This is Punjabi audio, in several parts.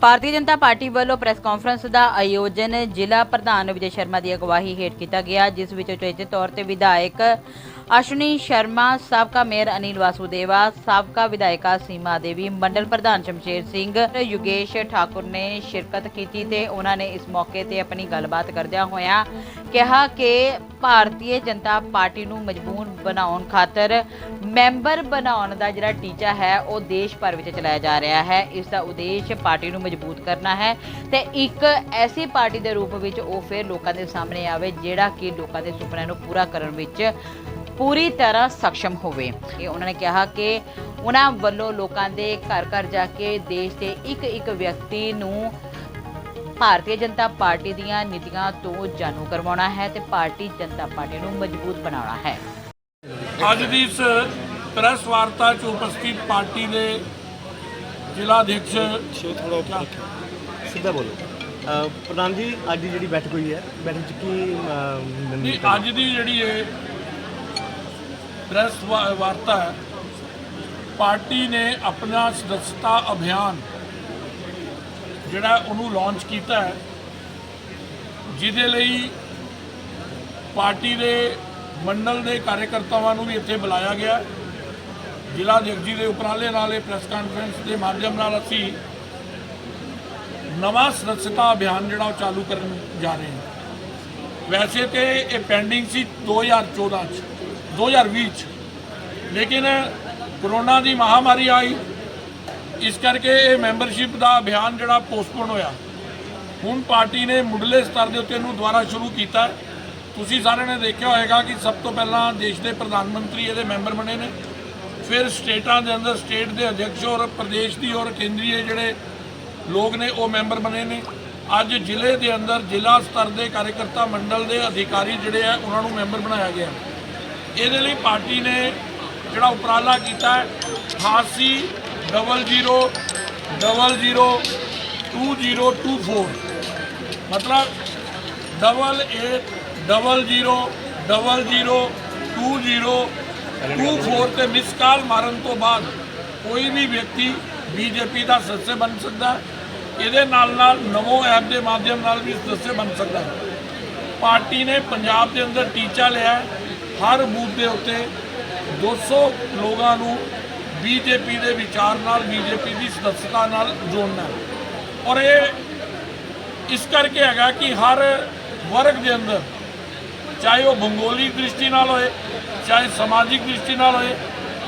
ਭਾਰਤੀ ਜਨਤਾ ਪਾਰਟੀ ਵੱਲੋਂ ਪ੍ਰੈਸ ਕਾਨਫਰੰਸ ਦਾ ਆਯੋਜਨ ਜ਼ਿਲ੍ਹਾ ਪ੍ਰਧਾਨ ਵਿਜੇ ਸ਼ਰਮਾ ਦੀ ਅਗਵਾਈ ਹੇਠ ਕੀਤਾ ਗਿਆ, ਜਿਸ ਵਿੱਚ ਉਚੇਚੇ ਤੌਰ ਤੇ ਵਿਧਾਇਕ ਅਸ਼ਵਨੀ ਸ਼ਰਮਾ, ਸਾਬਕਾ ਮੇਅਰ ਅਨਿਲ ਵਾਸੂਦੇਵਾ, ਸਾਬਕਾ ਵਿਧਾਇਕਾ ਸੀਮਾ ਦੇਵੀ, ਮੰਡਲ ਪ੍ਰਧਾਨ ਸ਼ਮਸ਼ੇਰ ਸਿੰਘ, ਯੁਗੇਸ਼ ਠਾਕੁਰ ਨੇ ਸ਼ਿਰਕਤ ਕੀਤੀ ਤੇ ਉਹਨਾਂ ਨੇ ਇਸ ਮੌਕੇ ਤੇ ਆਪਣੀ ਗੱਲਬਾਤ ਕਰਦਿਆਂ ਹੋਇਆਂ ਕਿਹਾ ਕਿ ਭਾਰਤੀ ਜਨਤਾ ਪਾਰਟੀ ਨੂੰ ਮਜ਼ਬੂਤ ਬਣਾਉਣ ਖਾਤਰ ਮੈਂਬਰ ਬਣਾਉਣ ਦਾ ਜਿਹੜਾ ਟੀਚਾ ਹੈ, ਉਹ ਦੇਸ਼ ਭਰ ਵਿੱਚ ਚਲਾਇਆ ਜਾ ਰਿਹਾ ਹੈ। ਇਸ ਦਾ ਉਦੇਸ਼ ਪਾਰਟੀ ਨੂੰ ਮਜ਼ਬੂਤ ਕਰਨਾ ਹੈ ਤੇ ਇੱਕ ਐਸੀ ਪਾਰਟੀ ਦੇ ਰੂਪ ਵਿੱਚ ਉਹ ਫਿਰ ਲੋਕਾਂ ਦੇ ਸਾਹਮਣੇ ਆਵੇ, ਜਿਹੜਾ ਕਿ ਲੋਕਾਂ ਦੇ ਸੁਪਨਿਆਂ ਨੂੰ ਪੂਰਾ ਕਰਨ ਵਿੱਚ ਪੂਰੀ ਤਰ੍ਹਾਂ ਸક્ષਮ ਹੋਵੇ। ਇਹ ਉਹਨਾਂ ਨੇ ਕਿਹਾ ਕਿ ਉਹਨਾਂ ਵੱਲੋਂ ਲੋਕਾਂ ਦੇ ਘਰ ਘਰ ਜਾ ਕੇ ਦੇਸ਼ ਦੇ ਇੱਕ ਇੱਕ ਵਿਅਕਤੀ ਨੂੰ ਭਾਰਤੀ ਜਨਤਾ ਪਾਰਟੀ ਦੀਆਂ ਨੀਤੀਆਂ ਤੋਂ ਜਾਣੂ ਕਰਵਾਉਣਾ ਹੈ ਤੇ ਭਾਰਤੀ ਜਨਤਾ ਪਾਰਟੀ ਨੂੰ ਮਜ਼ਬੂਤ ਬਣਾਉਣਾ ਹੈ। ਅੱਜ ਦੀ ਇਸ ਪ੍ਰੈਸ ਵਾਰਤਾ 'ਚ ਉਪਸਥਿਤ ਪਾਰਟੀ ਦੇ ਜ਼ਿਲ੍ਹਾ ਅਧਿਕਸ਼ ਥੋੜਾ ਉੱਪਰ ਸਿੱਧਾ ਬੋਲੋ। ਪ੍ਰਧਾਨ ਜੀ ਅੱਜ ਦੀ ਜਿਹੜੀ ਬੈਠਕ ਹੋਈ ਹੈ ਬੈਠਕ 'ਚ ਕੀ ਨਹੀਂ ਅੱਜ ਦੀ ਜਿਹੜੀ ਇਹ ਪ੍ਰੈਸ ਵਾ- ਵਾਰਤਾ ਹੈ ਪਾਰਟੀ ਨੇ ਆਪਣਾ ਸਦੱਸਤਾ ਅਭਿਆਨ ਜਿਹੜਾ ਉਹਨੂੰ ਲਾਂਚ ਕੀਤਾ ਹੈ, ਜਿਹਦੇ ਲਈ ਪਾਰਟੀ ਦੇ ਮੰਡਲ ਦੇ ਕਾਰਜਕਰਤਾਵਾਂ ਨੂੰ ਵੀ ਇੱਥੇ ਬੁਲਾਇਆ ਗਿਆ। ਜ਼ਿਲ੍ਹਾ ਅਧਿਕਸ਼ ਦੇ ਉਪਰਾਲੇ ਨਾਲ ਇਹ ਪ੍ਰੈਸ ਕਾਨਫਰੰਸ ਦੇ ਮਾਧਿਅਮ ਨਾਲ ਅਸੀਂ ਨਵਾਂ ਸਦੱਸਤਾ ਅਭਿਆਨ ਜਿਹੜਾ ਉਹ ਚਾਲੂ ਕਰਨ ਜਾ ਰਹੇ ਹਾਂ। ਵੈਸੇ ਤੇ ਇਹ ਪੈਂਡਿੰਗ ਸੀ 2014 ਚ 2020 ਚ। ਲੇਕਿਨ ਕਰੋਨਾ ਦੀ ਮਹਾਮਾਰੀ ਆਈ ਇਸ ਕਰਕੇ ਇਹ ਮੈਂਬਰਸ਼ਿਪ ਦਾ ਅਭਿਆਨ ਜਿਹੜਾ ਪੋਸਟਪੋਨ ਹੋਇਆ। ਹੁਣ ਪਾਰਟੀ ਨੇ ਮੁੱਢਲੇ ਸਤਰ ਦੇ ਉੱਤੇ ਇਹਨੂੰ ਦੁਬਾਰਾ ਸ਼ੁਰੂ ਕੀਤਾ ਤੁਸੀਂ ਸਾਰਿਆਂ ਨੇ ਦੇਖਿਆ ਹੋਵੇਗਾ ਕਿ ਸਭ ਤੋਂ ਪਹਿਲਾਂ ਦੇਸ਼ ਦੇ ਪ੍ਰਧਾਨ ਮੰਤਰੀ ਇਹਦੇ ਮੈਂਬਰ ਬਣੇ ਨੇ। ਫਿਰ ਸਟੇਟਾਂ ਦੇ ਅੰਦਰ ਸਟੇਟ ਦੇ ਅਧਿਕਸ਼ ਔਰ ਪ੍ਰਦੇਸ਼ ਦੀ ਔਰ ਕੇਂਦਰੀ ਜਿਹੜੇ ਲੋਕ ਨੇ ਉਹ ਮੈਂਬਰ ਬਣੇ ਨੇ। ਅੱਜ ਜ਼ਿਲ੍ਹੇ ਦੇ ਅੰਦਰ ਜ਼ਿਲ੍ਹਾ ਸਤਰ ਦੇ ਕਾਰਜਕਰਤਾ ਮੰਡਲ ਦੇ ਅਧਿਕਾਰੀ ਜਿਹੜੇ ਆ, ਉਹਨਾਂ ਨੂੰ ਮੈਂਬਰ ਬਣਾਇਆ ਗਿਆ। ਇਹਦੇ ਲਈ ਪਾਰਟੀ ਨੇ ਜਿਹੜਾ ਉਪਰਾਲਾ ਕੀਤਾ ਹੈ 88 00 002024 ਮਤਲਬ ਡਬਲ 8 ਡਬਲ 0 ਡਬਲ 0 20 24 ਤੇ ਮਿਸ ਕਾਲ ਮਾਰਨ ਤੋਂ ਬਾਅਦ ਕੋਈ ਵੀ ਵਿਅਕਤੀ ਬੀਜੇਪੀ ਦਾ ਸਦੱਸਿਆ ਬਣ ਸਕਦਾ ਇਹਦੇ ਨਾਲ ਨਾਲ ਨਵੋ ਐਪ ਦੇ ਮਾਧਿਅਮ ਨਾਲ ਵੀ ਸਦੱਸਿਆ ਬਣ ਸਕਦਾ ਪਾਰਟੀ ਨੇ ਪੰਜਾਬ ਦੇ ਅੰਦਰ ਟੀਚਾ ਲਿਆ ਹਰ ਬੂਥ ਦੇ ਉੱਤੇ 200 ਲੋਕਾਂ ਨੂੰ ਬੀਜੇਪੀ ਦੇ ਵਿਚਾਰ ਨਾਲ, ਬੀਜੇਪੀ ਦੀ ਸਦੱਸਤਾ ਨਾਲ ਜੋੜਨਾ ਔਰ ਇਹ ਇਸ ਕਰਕੇ ਹੈਗਾ ਕਿ ਹਰ ਵਰਗ ਦੇ ਅੰਦਰ, ਚਾਹੇ ਉਹ ਭੂਗੋਲਿਕ ਦ੍ਰਿਸ਼ਟੀ ਨਾਲ ਹੋਏ, ਚਾਹੇ ਸਮਾਜਿਕ ਦ੍ਰਿਸ਼ਟੀ ਨਾਲ ਹੋਏ,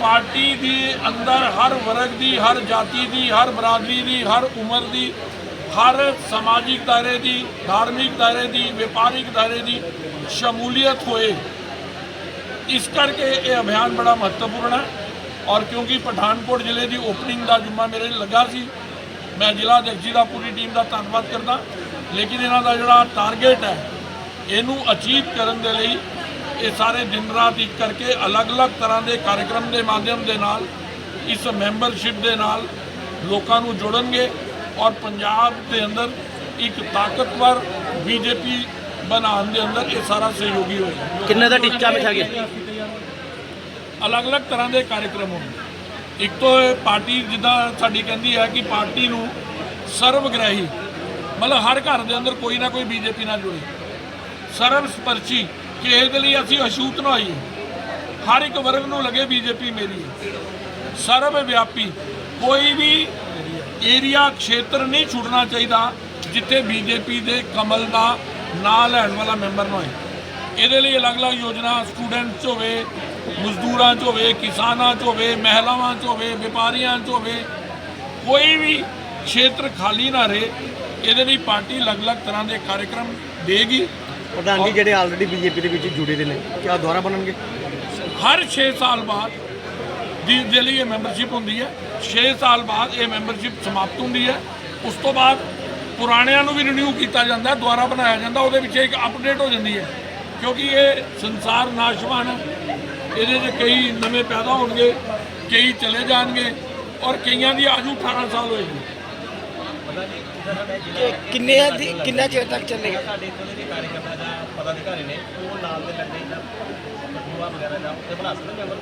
ਪਾਰਟੀ ਦੇ ਅੰਦਰ ਹਰ ਵਰਗ ਦੀ, ਹਰ ਜਾਤੀ ਦੀ, ਹਰ ਬਰਾਦਰੀ ਦੀ, ਹਰ ਉਮਰ ਦੀ, ਹਰ ਸਮਾਜਿਕ ਦਾਇਰੇ ਦੀ, ਧਾਰਮਿਕ ਦਾਇਰੇ ਦੀ, ਵਪਾਰਿਕ ਦਾਇਰੇ ਦੀ ਸ਼ਮੂਲੀਅਤ ਹੋਏ, ਇਸ ਕਰਕੇ ਇਹ ਅਭਿਆਨ ਬੜਾ ਮਹੱਤਵਪੂਰਨ ਹੈ। ਔਰ ਕਿਉਂਕਿ ਪਠਾਨਕੋਟ ਜ਼ਿਲ੍ਹੇ ਦੀ ਓਪਨਿੰਗ ਦਾ ਜੁਮਾ ਮੇਰੇ ਲੱਗਾ ਸੀ, ਮੈਂ ਜ਼ਿਲ੍ਹਾ ਅਧਿਕਸ਼ ਜੀ ਦਾ ਪੂਰੀ ਟੀਮ ਦਾ ਧੰਨਵਾਦ ਕਰਦਾ। ਲੇਕਿਨ ਇਹਨਾਂ ਦਾ ਜਿਹੜਾ ਟਾਰਗੇਟ ਹੈ, ਇਹਨੂੰ ਅਚੀਵ ਕਰਨ ਦੇ ਲਈ ਇਹ ਸਾਰੇ ਦਿਨ ਰਾਤ ਇੱਕ ਕਰਕੇ ਅਲੱਗ-ਅਲੱਗ ਤਰ੍ਹਾਂ ਦੇ ਕਾਰਜਕ੍ਰਮ ਦੇ ਮਾਧਿਅਮ ਦੇ ਨਾਲ, ਇਸ ਮੈਂਬਰਸ਼ਿਪ ਦੇ ਨਾਲ ਲੋਕਾਂ ਨੂੰ ਜੋੜਨਗੇ ਔਰ ਪੰਜਾਬ ਦੇ ਅੰਦਰ ਇੱਕ ਤਾਕਤਵਰ ਬੀਜੇਪੀ ਬਣਾਉਣ ਦੇ ਅੰਦਰ ਇਹ ਸਾਰਾ ਸਹਿਯੋਗੀ ਹੋਏਗਾ। ਕਿੰਨੇ ਦਾ ਟੀਚਾ ਬਿਠਾ ਗਿਆ ਅਲੱਗ-ਅਲੱਗ ਤਰ੍ਹਾਂ ਦੇ ਕਾਰਜਕ੍ਰਮ ਹੋਣ। ਇੱਕ ਤੋਂ ਪਾਰਟੀ ਜਿੱਦਾਂ ਸਾਡੀ ਕਹਿੰਦੀ ਹੈ ਕਿ ਪਾਰਟੀ ਨੂੰ ਸਰਵਗ੍ਰਾਹੀ, ਮਤਲਬ ਹਰ ਘਰ ਦੇ ਅੰਦਰ ਕੋਈ ਨਾ ਕੋਈ ਬੀਜੇਪੀ ਨਾਲ ਜੁੜੇ। ਸਰਵ ਸਪਰਸ਼ੀ, ਕਿ ਇਹਦੇ ਲਈ ਅਸੀਂ ਅਛੂਤ ਨਾ ਹੋਈਏ। ਹਰ ਇੱਕ ਵਰਗ ਨੂੰ ਲੱਗੇ ਬੀਜੇਪੀ ਮੇਰੀ ਹੈ। ਸਰਵ ਵਿਆਪੀ, ਕੋਈ ਵੀ ਏਰੀਆ, ਖੇਤਰ ਨਹੀਂ ਛੁੱਟਣਾ ਚਾਹੀਦਾ ਜਿੱਥੇ ਬੀਜੇਪੀ ਦੇ ਕਮਲ ਦਾ ਨਾਂ ਲੈਣ ਵਾਲਾ ਮੈਂਬਰ ਨਾ ਹੋਏ। ਇਹਦੇ ਲਈ ਅਲੱਗ-ਅਲੱਗ ਯੋਜਨਾ ਸਟੂਡੈਂਟਸ 'ਚ ਹੋਵੇ ਮਜ਼ਦੂਰਾਂ 'ਚ ਹੋਵੇ ਕਿਸਾਨਾਂ 'ਚ ਹੋਵੇ ਮਹਿਲਾਵਾਂ 'ਚ ਹੋਵੇ ਵਪਾਰੀਆਂ 'ਚ ਹੋਵੇ ਕੋਈ ਵੀ ਖੇਤਰ ਖਾਲੀ ਨਾ ਰਹੇ ਇਹਦੇ ਲਈ ਪਾਰਟੀ ਅਲੱਗ-ਅਲੱਗ ਤਰ੍ਹਾਂ ਦੇ ਕਾਰਜਕ੍ਰਮ ਦੇਗੀ। ਪ੍ਰਧਾਨ ਜੀ ਜਿਹੜੇ ਆਲਰੇਡੀ ਬੀਜੇਪੀ ਦੇ ਵਿੱਚ ਜੁੜੇ ਦੇ ਨੇ ਕਿਆ ਦੁਆਰਾ ਬਣਨਗੇ? ਹਰ 6 ਸਾਲ ਬਾਅਦ ਦੀ ਦੇ ਲਈ ਇਹ ਮੈਂਬਰਸ਼ਿਪ ਹੁੰਦੀ ਹੈ। 6 ਸਾਲ ਬਾਅਦ ਇਹ ਮੈਂਬਰਸ਼ਿਪ ਸਮਾਪਤ ਹੁੰਦੀ ਹੈ। ਉਸ ਤੋਂ ਬਾਅਦ ਪੁਰਾਣਿਆਂ ਨੂੰ ਵੀ ਰਿਨਿਊ ਕੀਤਾ ਜਾਂਦਾ ਹੈ ਦੁਬਾਰਾ ਬਣਾਇਆ ਜਾਂਦਾ ਉਹਦੇ ਵਿੱਚ ਇੱਕ ਅਪਡੇਟ ਹੋ ਜਾਂਦੀ ਹੈ। ਕਿਉਂਕਿ ਇਹ ਸੰਸਾਰ ਨਾਸ਼ਵਾਨ ਹੈ। ਇਹਦੇ 'ਚ ਕਈ ਨਵੇਂ ਪੈਦਾ ਹੋਣਗੇ ਕਈ ਚਲੇ ਜਾਣਗੇ ਔਰ ਕਈਆਂ ਦੀ ਆਜੂ 18 ਸਾਲ ਹੋਏਗੀ। ਕਿੰਨੇ ਕਿੰਨਾ ਚਿਰ ਤੱਕ ਚੱਲੇਗਾ? ਸਾਡੇ ਇਥੋਂ ਦੇ ਕਾਰਜਕਰਤਾ ਦਾ ਪਦਾਧਿਕਾਰੀ ਨੇ ਉਹ ਨਾਲ ਦੇ ਲੱਗਦੇ ਜਾਂ ਬਟੂਆ ਵਗੈਰਾ ਜਾਂ ਉੱਥੇ ਬਣਾ ਸਕਦੇ ਮੈਂਬਰ?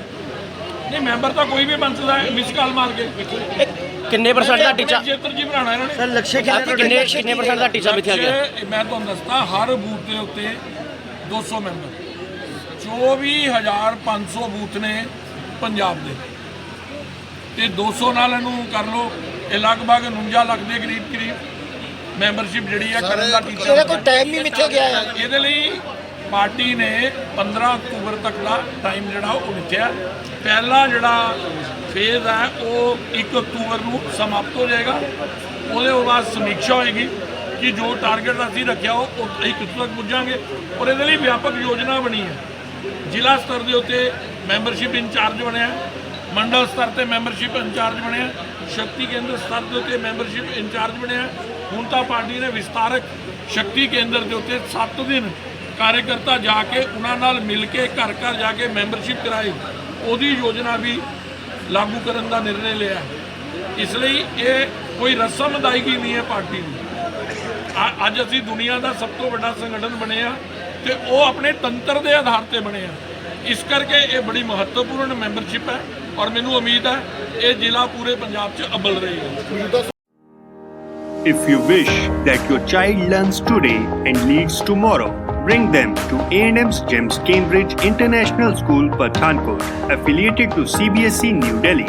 ਨਹੀਂ ਮੈਂਬਰ ਤਾਂ ਕੋਈ ਵੀ ਬਣ ਸਕਦਾ ਹੈ ਮਿਸ ਕਾਲ ਮਾਰ ਕੇ। ਕਿੰਨੇ ਪਰਸੈਂਟ ਦਾ ਟੀਚਾ ਜੇਤਰ ਜੀ ਬਣਾਉਣਾ ਇਹਨਾਂ ਨੇ। ਸਰ ਲਕਸ਼ਯ ਕਿੰਨੇ ਕਿੰਨੇ ਪਰਸੈਂਟ ਦਾ ਟੀਚਾ ਵਿਥਿਆ ਗਿਆ? ਮੈਂ ਤੁਹਾਨੂੰ ਦੱਸਦਾ ਹਰ ਬੂਥ ਦੇ ਉੱਤੇ 200 ਮੈਂਬਰ। 24500 ਬੂਥ ਨੇ ਪੰਜਾਬ ਦੇ। ਤੇ 200 ਨਾਲ ਇਹਨੂੰ ਕਰ ਲਓ ਇਹ ਲਗਭਗ 49 ਲੱਖ ਦੇ ਕਰੀਬ ਕਰੀਬ ਮੈਂਬਰਸ਼ਿਪ ਜਿਹੜੀ ਹੈ ਕਰਨ ਦਾ ਟੀਚਾ ਇਹਦਾ ਕੋਈ ਟਾਈਮ ਵੀ ਮਿੱਥੇ ਗਿਆ ਹੈ? ਇਹਦੇ ਲਈ ਪਾਰਟੀ ਨੇ 15 ਅਕਤੂਬਰ ਤੱਕ ਦਾ ਟਾਈਮ ਜਿਹੜਾ ਉਹ ਮਿੱਥਿਆ ਪਹਿਲਾ ਜਿਹੜਾ ਫੇਜ਼ ਹੈ ਉਹ 1 ਅਕਤੂਬਰ ਨੂੰ ਸਮਾਪਤ ਹੋ ਜਾਏਗਾ। ਉਹਦੇ ਬਾਅਦ ਸਮੀਖਿਆ ਹੋਏਗੀ। ਕਿ ਜੋ ਟਾਰਗੇਟ ਅਸੀਂ ਰੱਖਿਆ ਉਹ ਉਹ ਅਸੀਂ ਕਿੱਥੋਂ ਤੱਕ ਪੁੱਜਾਂਗੇ? ਔਰ ਇਹਦੇ ਲਈ ਵਿਆਪਕ ਯੋਜਨਾ ਬਣੀ ਹੈ। ਜ਼ਿਲ੍ਹਾ ਸਤਰ ਦੇ ਉੱਤੇ ਮੈਂਬਰਸ਼ਿਪ ਇੰਚਾਰਜ ਬਣਿਆ ਮੰਡਲ ਸਤਰ ਤੇ ਮੈਂਬਰਸ਼ਿਪ ਇੰਚਾਰਜ ਬਣਿਆ ਸ਼ਕਤੀ ਕੇਂਦਰ ਸਤਰ ਦੇ ਉੱਤੇ ਮੈਂਬਰਸ਼ਿਪ ਇੰਚਾਰਜ ਬਣਿਆ ਹੁਣ ਤਾਂ ਪਾਰਟੀ ਨੇ ਵਿਸਤਾਰਕ ਸ਼ਕਤੀ ਕੇਂਦਰ ਦੇ ਉੱਤੇ 7 ਦਿਨ ਕਾਰਜਕਰਤਾ ਜਾ ਕੇ ਉਹਨਾਂ ਨਾਲ ਮਿਲ ਕੇ ਘਰ ਘਰ ਜਾ ਕੇ ਮੈਂਬਰਸ਼ਿਪ ਕਰਾਈ ਉਹਦੀ ਯੋਜਨਾ ਵੀ ਲਾਗੂ ਕਰਨ ਦਾ ਨਿਰਣੇ ਲਿਆ ਇਸ ਲਈ ਇਹ ਕੋਈ ਰਸਮ ਅਦਾਇਗੀ ਨਹੀਂ ਹੈ ਪਾਰਟੀ ਦੀ। ਅੱਜ ਅਸੀਂ ਦੁਨੀਆ ਦਾ ਸਭ ਤੋਂ ਵੱਡਾ ਸੰਗਠਨ ਬਣੇ ਆ ਤੇ ਉਹ ਆਪਣੇ ਤੰਤਰ ਦੇ ਆਧਾਰ ਤੇ ਬਣੇ ਆ ਇਸ ਕਰਕੇ ਇਹ ਬੜੀ ਮਹੱਤਵਪੂਰਨ ਮੈਂਬਰਸ਼ਿਪ ਹੈ ਔਰ ਮੈਨੂੰ ਉਮੀਦ ਹੈ ਇਹ ਜ਼ਿਲ੍ਹਾ ਪੂਰੇ ਪੰਜਾਬ 'ਚ ਅੱਵਲ ਰਹੇਗਾ If you wish that your child learns today and leads tomorrow, bring them to A&M's GEMS Cambridge International School, Pathankot, affiliated to CBSE E, New Delhi.